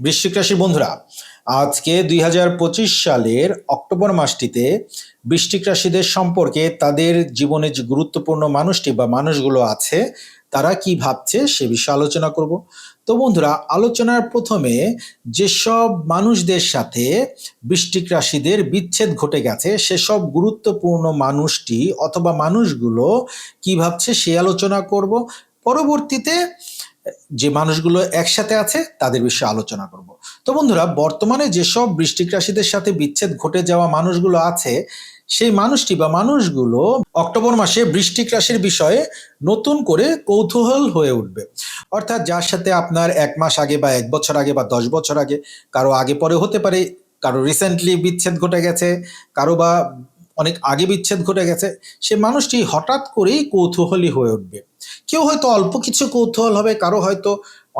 বৃশ্চিক রাশির বন্ধুরা, আজকে দুই হাজার পঁচিশ সালের অক্টোবর মাসটিতে বৃষ্টিক রাশিদের সম্পর্কে তাদের জীবনে যে গুরুত্বপূর্ণ মানুষটি বা মানুষগুলো আছে, তারা কি ভাবছে সে বিষয়ে আলোচনা করব। তো বন্ধুরা, আলোচনার প্রথমে যেসব মানুষদের সাথে বৃষ্টিক রাশিদের বিচ্ছেদ ঘটে গেছে, সেসব গুরুত্বপূর্ণ মানুষটি অথবা মানুষগুলো কি ভাবছে সে আলোচনা করব। পরবর্তীতে যে মানুষগুলো একসাথে আছে, তাদের বিষয়ে আলোচনা করব। তো বন্ধুরা, বর্তমানে যেসব বৃষ্টিক রাশিদের সাথে বিচ্ছেদ ঘটে যাওয়া মানুষগুলো আছে, সেই মানুষটি বা মানুষগুলো অক্টোবর মাসে বৃষ্টিক রাশির বিষয়ে নতুন করে কৌতূহল হয়ে উঠবে। অর্থাৎ যার সাথে আপনার এক মাস আগে বা এক বছর আগে বা দশ বছর আগে, কারও আগে পরে হতে পারে, কারও রিসেন্টলি বিচ্ছেদ ঘটে গেছে, কারও বা অনেক আগে বিচ্ছেদ ঘটে গেছে, সে মানুষটি হঠাৎ করেই কৌতূহলী হয়ে উঠবে। কেউ হয়তো অল্প কিছু কৌতূহল হবে, কারও হয়তো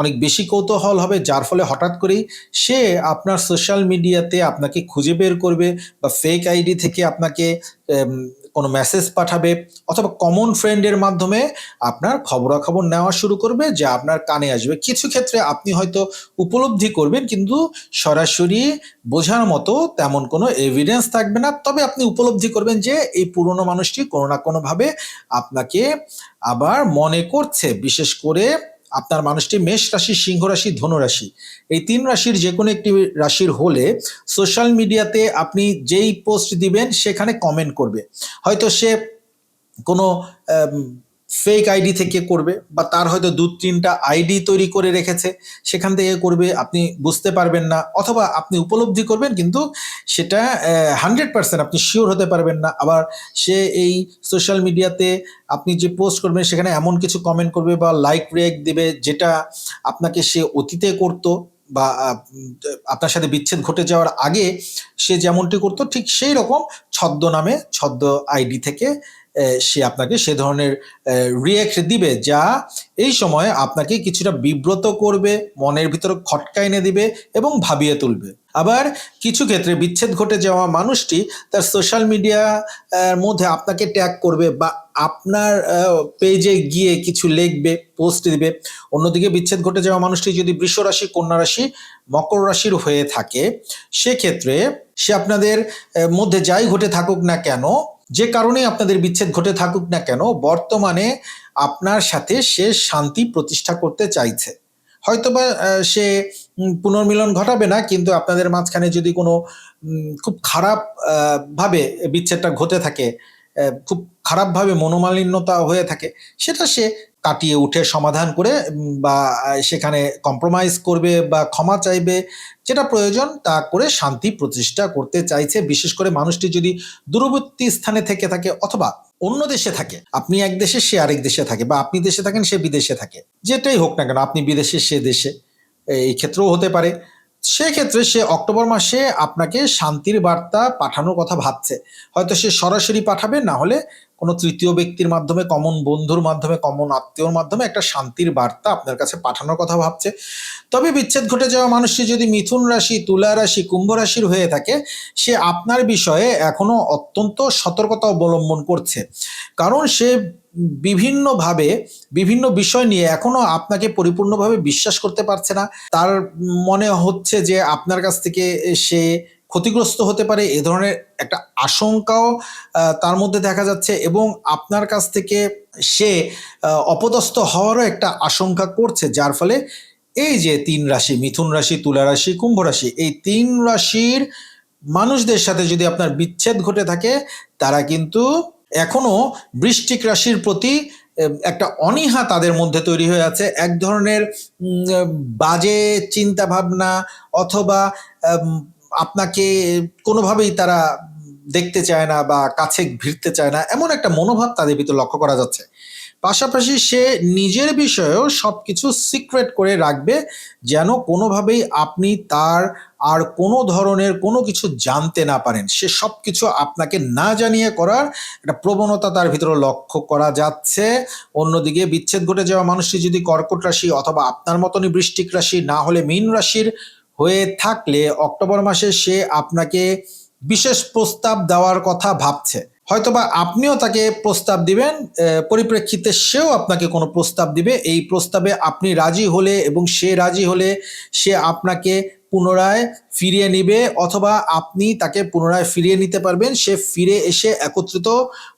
অনেক বেশি কৌতূহল হবে, যার ফলে হঠাৎ করেই সে আপনার সোশ্যাল মিডিয়াতে আপনাকে খুঁজে বের করবে বা ফেক আইডি থেকে আপনাকে কোনো মেসেজ পাঠাবে অথবা কমন ফ্রেন্ডের মাধ্যমে আপনার খবরাখবর নেওয়া শুরু করবে যা আপনার কানে আসবে। কিছু ক্ষেত্রে আপনি হয়তো উপলব্ধি করবেন কিন্তু সরাসরি বোঝার মতো তেমন কোনো এভিডেন্স থাকবে না। তবে আপনি উপলব্ধি করবেন যে এই পুরনো মানুষটি কোনো না কোনোভাবে আপনাকে আবার মনে করছে। বিশেষ করে আপনার মানুষটি মেষ রাশি, সিংহ রাশি ধনু রাশি এই তিন রাশির যে কোনো একটি রাশির হলে সোশ্যাল মিডিয়াতে আপনি যেই পোস্ট দিবেন, সেখানে কমেন্ট করবে। হয়তো সে কোনো ফেক আইডি থেকে করবে বা তার হয়তো দু তিনটা আইডি তৈরি করে রেখেছে, সেখান থেকে করবে, আপনি বুঝতে পারবেন না, অথবা আপনি উপলব্ধি করবেন কিন্তু সেটা হান্ড্রেড পার্সেন্ট আপনি শিওর হতে পারবেন না। আবার সে এই সোশ্যাল মিডিয়াতে আপনি যে পোস্ট করবেন, সেখানে এমন কিছু কমেন্ট করবে বা লাইক রিয়েক্ট দেবে, যেটা আপনাকে সে অতীতে করতো বা আপনার সাথে বিচ্ছেদ ঘটে যাওয়ার আগে সে যেমনটি করতো, ঠিক সেই রকম ছদ্ম নামে ছদ্ম আইডি থেকে সে আপনাকে সে ধরনের রিয়েক্ট দিবে, যা এই সময় আপনাকে কিছুটা বিব্রত করবে, মনের ভিতরে খটকা এনে দিবে এবং ভাবিয়ে তুলবে। আবার কিছু ক্ষেত্রে বিচ্ছেদ ঘটে যাওয়া মানুষটি তার সোশ্যাল মিডিয়া মধ্যে আপনাকে ট্যাগ করবে বা আপনার পেজে গিয়ে কিছু লিখবে পোস্ট দিবে। অন্যদিকে বিচ্ছেদ ঘটে যাওয়া মানুষটি যদি বৃষ রাশি, কন্যা রাশি, মকর রাশির হয়ে থাকে, সেক্ষেত্রে সে আপনাদের মধ্যে যাই ঘটে থাকুক না কেন যে কারণে আপনাদের বিচ্ছেদ ঘটে থাকুক না কেন, বর্তমানে আপনার সাথে সে শান্তি প্রতিষ্ঠা করতে চাইছে। হয়তোবা সে পুনর্মিলন ঘটাবে না, কিন্তু আপনাদের মাঝখানে যদি কোনো খুব খারাপ ভাবে বিচ্ছেদটা ঘটে থাকে খুব খারাপভাবে মনোমালিন্যতা হয়ে থাকে, সেটা সে কাটিয়ে উঠে সমাধান করে বা সেখানে কম্প্রোমাইজ করবে বা ক্ষমা চাইবে, যেটা প্রয়োজন তা করে শান্তি প্রতিষ্ঠা করতে চাইছে। বিশেষ করে মানুষটি যদি দূরবর্তী স্থানে থেকে থাকে অথবা অন্য দেশে থাকে, আপনি এক দেশে সে আরেক দেশে থাকে বা আপনি দেশে থাকেন সে বিদেশে থাকে, যেটাই হোক না কেন, আপনি বিদেশে সে দেশে, এই ক্ষেত্রেও হতে পারে। সেক্ষেত্রে সে অক্টোবর মাসে আপনাকে শান্তির বার্তা পাঠানোর কথা ভাবছে। হয়তো সে সরাসরি পাঠাবে, না হলে কোনো তৃতীয় ব্যক্তির মাধ্যমে কমন বন্ধুর মাধ্যমে কমন আত্মীয়র মাধ্যমে একটা শান্তির বার্তা আপনার কাছে পাঠানোর কথা ভাবছে। তবে বিচ্ছেদ ঘটে যাওয়া মানুষটি যদি মিথুন রাশি, তুলা রাশি, কুম্ভ রাশির হয়ে থাকে, সে আপনার বিষয়ে এখনও অত্যন্ত সতর্কতা অবলম্বন করছে। কারণ সে বিভিন্নভাবে, বিভিন্ন বিষয় নিয়ে এখনও আপনাকে পরিপূর্ণভাবে বিশ্বাস করতে পারছে না। তার মনে হচ্ছে যে আপনার কাছ থেকে সে ক্ষতিগ্রস্ত হতে পারে এ ধরনের একটা আশঙ্কাও তার মধ্যে দেখা যাচ্ছে এবং আপনার কাছ থেকে সে অপদস্থ হওয়ারও একটা আশঙ্কা করছে, যার ফলে এই যে তিন রাশি, মিথুন রাশি, তুলা রাশি, কুম্ভ রাশি, এই তিন রাশির মানুষদের সাথে যদি আপনার বিচ্ছেদ ঘটে থাকে, তারা কিন্তু এখনও বৃষ্টিক রাশির প্রতি একটা অনীহা তাদের মধ্যে তৈরি হয়ে আছে। এক ধরনের বাজে চিন্তা ভাবনা অথবা আপনাকে কোনোভাবেই তারা দেখতে চায় না বা কাছে ভিড়তে চায় না, এমন একটা মনোভাব তাদের ভিতর লক্ষ্য করা যাচ্ছে। পাশাপাশি সে নিজের বিষয়েও সব কিছু সিক্রেট করে রাখবে, যেন কোনোভাবেই আপনি তার আর কোনো ধরনের কোনো কিছু জানতে না পারেন। সে সব কিছু আপনাকে না জানিয়ে করার একটা প্রবণতা তার ভিতরে লক্ষ্য করা যাচ্ছে। অন্যদিকে বিচ্ছেদ ঘটে যাওয়া মানুষটি যদি কর্কট রাশি অথবা আপনার মতনই বৃষ্টিক রাশি, না হলে মীন রাশির হয়ে থাকলে অক্টোবর মাসে সে আপনাকে বিশেষ প্রস্তাব দেওয়ার কথা ভাবছে। হয়তোবা আপনিও তাকে প্রস্তাব দিবেন পরিপ্রেক্ষিতে সেও আপনাকে কোনো প্রস্তাব দিবে। এই প্রস্তাবে আপনি রাজি হলে এবং সে রাজি হলে সে আপনাকে পুনরায় ফিরিয়ে নিবে অথবা আপনি তাকে পুনরায় ফিরিয়ে নিতে পারবেন। সে ফিরে এসে একত্রিত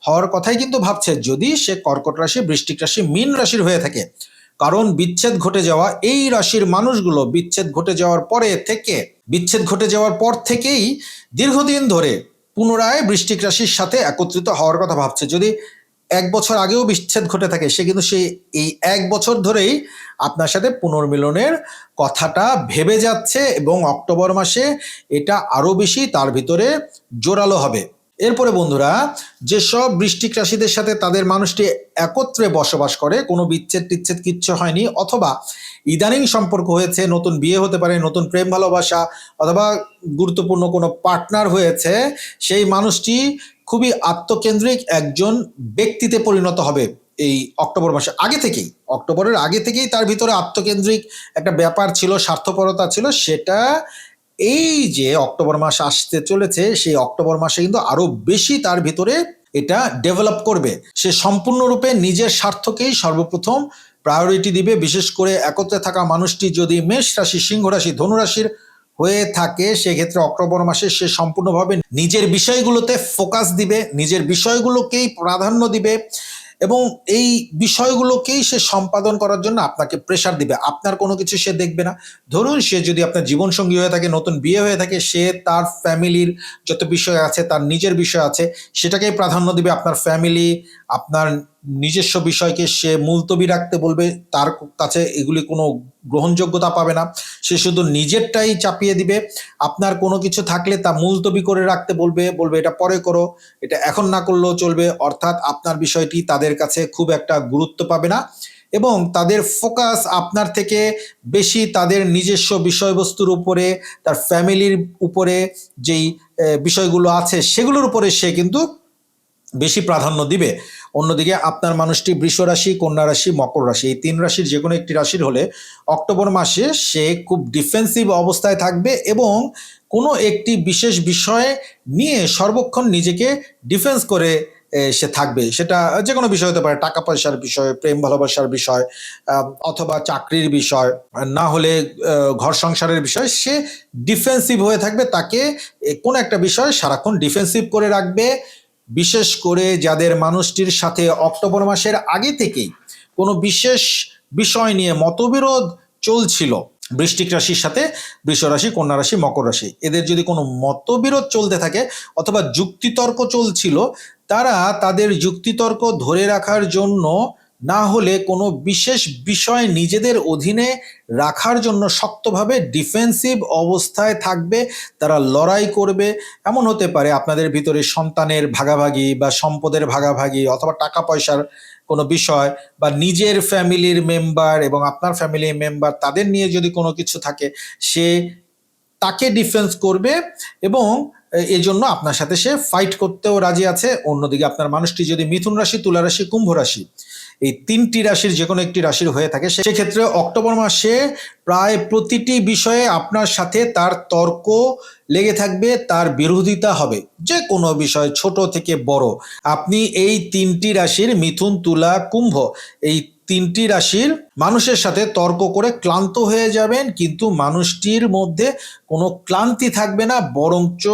হওয়ার কথাই কিন্তু ভাবছে। যদি সে কর্কট রাশি বৃষ্টিক রাশি, মীন রাশির হয়ে থাকে কারণ বিচ্ছেদ ঘটে যাওয়া এই রাশির মানুষগুলো বিচ্ছেদ ঘটে যাওয়ার পরে থেকে, বিচ্ছেদ ঘটে যাওয়ার পর থেকেই দীর্ঘদিন ধরে পুনরায় বৃষ্টিক রাশির সাথে একত্রিত হওয়ার কথা ভাবছে। যদি এক বছর আগেও বিচ্ছেদ ঘটে থাকে, সে কিন্তু সেই এই এক বছর ধরেই আপনার সাথে পুনর্মিলনের কথাটা ভেবে যাচ্ছে এবং অক্টোবর মাসে এটা আরও বেশি তার ভিতরে জোরালো হবে। এরপরে বন্ধুরা যেসব বৃষ্টিক রাশিদের সাথে তাদের মানুষটি একত্রে বসবাস করে, কোনো বিচ্ছেদ টিচ্ছেদ কিচ্ছু হয়নি, অথবা ইদানিং সম্পর্ক হয়েছে, নতুন বিয়ে হতে পারে, নতুন প্রেম ভালোবাসা, অথবা গুরুত্বপূর্ণ কোনো পার্টনার হয়েছে, সেই মানুষটি খুবই আত্মকেন্দ্রিক একজন ব্যক্তিতে পরিণত হবে এই অক্টোবর মাসে। আগে থেকেই, অক্টোবরের আগে থেকেই তার ভিতরে আত্মকেন্দ্রিক একটা ব্যাপার ছিল, স্বার্থপরতা ছিল, সেটা এই যে অক্টোবর মাস আসতে চলেছে, সেই অক্টোবর মাসে কিন্তু আরও বেশি তার ভিতরে এটা ডেভেলপ করবে। সে সম্পূর্ণরূপে নিজের স্বার্থকেই সর্বপ্রথম প্রায়োরিটি দিবে। বিশেষ করে একত্রে থাকা মানুষটি যদি মেষ রাশি, সিংহ রাশি, ধনু রাশির হয়ে থাকে, সেক্ষেত্রে অক্টোবর মাসে সে সম্পূর্ণভাবে নিজের বিষয়গুলোতে ফোকাস দিবে, নিজের বিষয়গুলোকেই প্রাধান্য দিবে। এবং এই বিষয়গুলোকেই সে সম্পাদন করার জন্য আপনাকে প্রেশার দিবে। আপনার কোনো কিছু সে দেখবে না। ধরুন সে যদি আপনার জীবনসঙ্গী হয়ে থাকে, নতুন বিয়ে হয়ে থাকে, সে তার ফ্যামিলির যত বিষয় আছে, তার নিজের বিষয় আছে, সেটাকেই প্রাধান্য দিবে আপনার ফ্যামিলি আপনার নিজস্ব বিষয়কে সে মুলতবি রাখতে বলবে, তার কাছে এগুলি কোনো গ্রহণযোগ্যতা পাবে না। সে শুধু নিজেরটাই চাপিয়ে দিবে। আপনার কোনো কিছু থাকলে তা মুলতবি করে রাখতে বলবে বলবে, এটা পরে করো, এটা এখন না করলেও চলবে। অর্থাৎ আপনার বিষয়টি তাদের কাছে খুব একটা গুরুত্ব পাবে না এবং তাদের ফোকাস আপনার থেকে বেশি তাদের নিজস্ব বিষয়বস্তুর উপরে, তার ফ্যামিলির উপরে যেই বিষয়গুলো আছে সেগুলোর উপরে সে কিন্তু বেশি প্রাধান্য দিবে। অন্যদিকে আপনার মানুষটি বৃষ রাশি, কন্যা রাশি, মকর রাশি, এই তিন রাশির যে কোনো একটি রাশির হলে অক্টোবর মাসে সে খুব ডিফেন্সিভ অবস্থায় থাকবে এবং কোনো একটি বিশেষ বিষয়ে নিয়ে সর্বক্ষণ নিজেকে ডিফেন্স করে সে থাকবে। সেটা যে কোনো বিষয় হতে পারে, টাকা পয়সার বিষয়, প্রেম, ভালোবাসার বিষয় অথবা চাকরির বিষয়, না হলে ঘর সংসারের বিষয়, সে ডিফেন্সিভ হয়ে থাকবে। তাকে কোনো একটা বিষয় সারাক্ষণ ডিফেন্সিভ করে রাখবে। বিশেষ করে যাদের মানুষটির সাথে অক্টোবর মাসের আগে থেকেই কোনো বিশেষ বিষয় নিয়ে মতবিরোধ চলছিল বৃষ্টিক রাশির সাথে বৃষ রাশি, কন্যা রাশি, মকর রাশি, এদের যদি কোনো মতবিরোধ চলতে থাকে অথবা যুক্তিতর্ক চলছিল, তারা তাদের যুক্তিতর্ক ধরে রাখার জন্য না হলে কোনো বিশেষ বিষয় নিজেদের অধীনে রাখার জন্য শক্তভাবে ডিফেন্সিভ অবস্থায় থাকবে, তারা লড়াই করবে। এমন হতে পারে আপনাদের ভিতরে সন্তানের ভাগাভাগি বা সম্পদের ভাগাভাগি অথবা টাকা পয়সার কোনো বিষয় বা নিজের ফ্যামিলির মেম্বার এবং আপনার ফ্যামিলির মেম্বার তাদের নিয়ে যদি কোনো কিছু থাকে, সে তাকে ডিফেন্স করবে এবং এজন্য আপনার সাথে সে ফাইট করতেও রাজি আছে। অন্যদিকে আপনার মানুষটি যদি মিথুন রাশি, তুলা রাশি, কুম্ভ রাশি এই তিনটি রাশির যে কোনো একটি রাশির হয়ে থাকে। সেক্ষেত্রে অক্টোবর মাসে প্রায় প্রতিটি বিষয়ে আপনার সাথে তার তর্ক লেগে থাকবে, তার বিরোধিতা হবে। যে কোনো বিষয়, ছোট থেকে বড়। আপনি এই তিনটি রাশির মিথুন, তুলা, কুম্ভ, এই তিনটি রাশির মানুষের সাথে তর্ক করে ক্লান্ত হয়ে যাবেন, কিন্তু মানুষটির মধ্যে কোনো ক্লান্তি থাকবে না, বরঞ্চ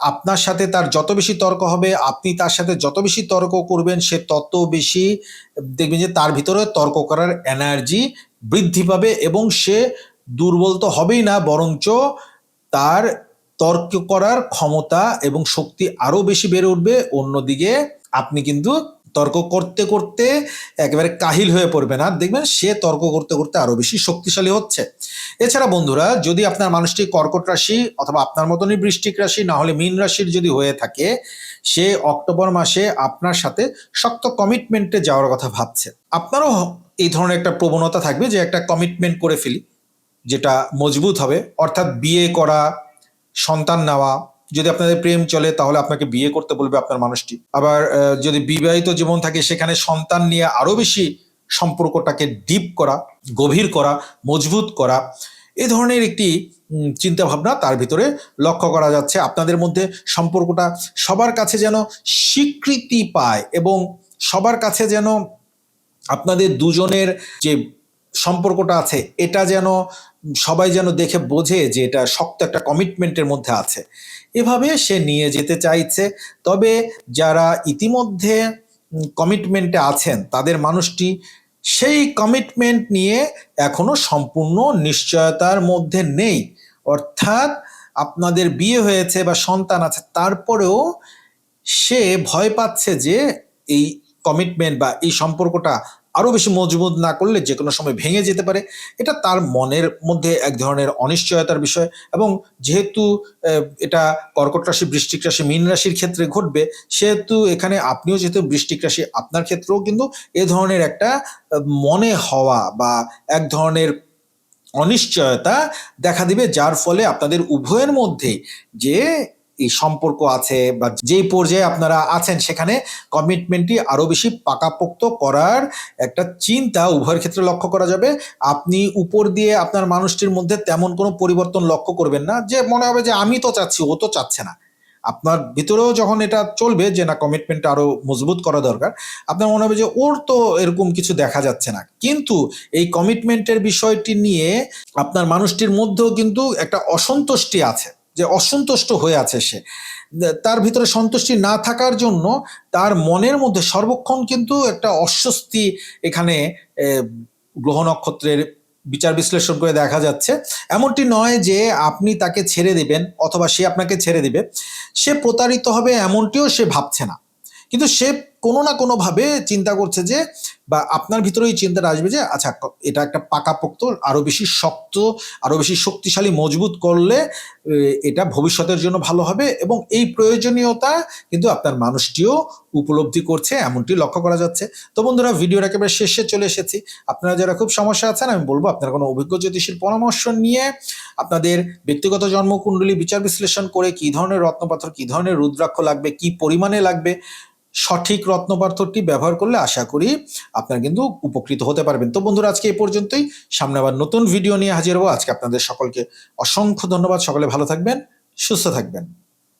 আপনার সাথে তার যত বেশি তর্ক হবে, আপনি তার সাথে যত বেশি তর্ক করবেন, সে তত বেশি দেখবেন যে তার ভিতরে তর্ক করার এনার্জি বৃদ্ধি পাবে এবং সে দুর্বল তো হবেই না, বরঞ্চ তার তর্ক করার ক্ষমতা এবং শক্তি আরও বেশি বেড়ে উঠবে। অন্যদিকে আপনি কিন্তু তর্ক করতে করতে একেবারে কাহিল হয়ে পড়বে না। দেখবেন সে তর্ক করতে করতে আরও বেশি শক্তিশালী হচ্ছে। এছাড়া বন্ধুরা, যদি আপনার মানুষটি কর্কট রাশি অথবা আপনার মতনই বৃষ্টিক রাশি, না হলে মীন রাশির যদি হয়ে থাকে, সে অক্টোবর মাসে আপনার সাথে শক্ত কমিটমেন্টে যাওয়ার কথা ভাবছে। আপনারও এই ধরনের একটা প্রবণতা থাকবে যে একটা কমিটমেন্ট করে ফেলি, যেটা মজবুত হবে। অর্থাৎ বিয়ে করা, সন্তান নেওয়া যদি আপনাদের প্রেম চলে, তাহলে আপনাকে বিয়ে করতে বলবে আপনার মানুষটি। আবার যদি বিবাহিত জীবন থাকে, সেখানে সন্তান নিয়ে আরও বেশি সম্পর্কটাকে ডিপ করা, গভীর করা, মজবুত করা, এ ধরনের একটি চিন্তা ভাবনা তার ভিতরে লক্ষ্য করা যাচ্ছে। আপনাদের মধ্যে সম্পর্কটা সবার কাছে যেন স্বীকৃতি পায় এবং সবার কাছে যেন আপনাদের দুজনের যে সম্পর্কটা আছে, এটা যেন সবাই যেন দেখে বোঝে যে এটা শক্ত একটা কমিটমেন্টের মধ্যে আছে। এভাবে সে নিয়ে যেতে চাইছে। তবে যারা ইতিমধ্যে কমিটমেন্টে আছেন, তাদের মানুষটি সেই কমিটমেন্ট নিয়ে এখনও সম্পূর্ণ নিশ্চয়তার মধ্যে নেই। অর্থাৎ আপনাদের বিয়ে হয়েছে বা সন্তান আছে, তারপরেও সে ভয় পাচ্ছে যে এই কমিটমেন্ট বা এই সম্পর্কটা আরও বেশি মজবুত না করলে যে কোনো সময় ভেঙে যেতে পারে। এটা তার মনের মধ্যে এক ধরনের অনিশ্চয়তার বিষয় এবং যেহেতু এটা কর্কট রাশি বৃষ্টিক রাশি, মীন রাশির ক্ষেত্রে ঘটবে, সেহেতু এখানে আপনিও যেহেতু বৃষ্টিক রাশি, আপনার ক্ষেত্রেও কিন্তু এ ধরনের একটা মনে হওয়া বা এক ধরনের অনিশ্চয়তা দেখা দিবে, যার ফলে আপনাদের উভয়ের মধ্যে যে এই সম্পর্ক আছে বা যেই পর্যায়ে আপনারা আছেন সেখানে কমিটমেন্টটি আরও বেশি পাকাপোক্ত করার একটা চিন্তা উভয়ের ক্ষেত্রে লক্ষ্য করা যাবে। আপনি উপর দিয়ে আপনার মানুষটির মধ্যে তেমন কোনো পরিবর্তন লক্ষ্য করবেন না যে মনে হবে যে আমি তো চাচ্ছি, ও তো চাচ্ছে না। আপনার ভিতরেও যখন এটা চলবে যে না কমিটমেন্টটা আরও মজবুত করা দরকার, আপনার মনে হবে যে ওর তো এরকম কিছু দেখা যাচ্ছে না। কিন্তু এই কমিটমেন্টের বিষয়টি নিয়ে আপনার মানুষটির মধ্যেও কিন্তু একটা অসন্তুষ্টি আছে। যে অসন্তুষ্ট হয়ে আছে সে। তার ভিতরে সন্তুষ্টি না থাকার জন্য তার মনের মধ্যে সর্বক্ষণ কিন্তু একটা অস্বস্তি এখানে গ্রহ নক্ষত্রের বিচার বিশ্লেষণ করে দেখা যাচ্ছে। এমনটি নয় যে আপনি তাকে ছেড়ে দেবেন অথবা সে আপনাকে ছেড়ে দেবে। সে প্রতারিত হবে এমনটিও সে ভাবছে না। কিন্তু সে কোনো না কোনোভাবে চিন্তা করছে যে বা আপনার ভিতরে এই চিন্তাটা আসবে যে আচ্ছা এটা একটা পাকাপোক্ত আরও বেশি শক্ত আরও বেশি শক্তিশালী, মজবুত করলে এটা ভবিষ্যতের জন্য ভালো হবে এবং এই প্রয়োজনীয়তা কিন্তু আপনার মানুষটিও উপলব্ধি করছে, এমনটি লক্ষ্য করা যাচ্ছে। তো বন্ধুরা ভিডিওর একেবারে শেষে চলে এসেছি। আপনারা যারা খুব সমস্যা আছেন, আমি বলব আপনারা কোনো অভিজ্ঞ জ্যোতিষীর পরামর্শ নিয়ে আপনাদের ব্যক্তিগত জন্মকুণ্ডলী বিচার বিশ্লেষণ করে কি ধরনের রত্নপাথর, কি ধরনের রুদ্রাক্ষ লাগবে, কি পরিমাণে লাগবে সঠিক রত্নপাথরটি ব্যবহার করলে আশা করি আপনারা কিন্তু উপকৃত হতে পারবেন। তো বন্ধুরা, আজকে এ পর্যন্তই। সামনে আবার নতুন ভিডিও নিয়ে হাজির হব। আজকে আপনাদের সকলকে অসংখ্য ধন্যবাদ। সকলে ভালো থাকবেন, সুস্থ থাকবেন।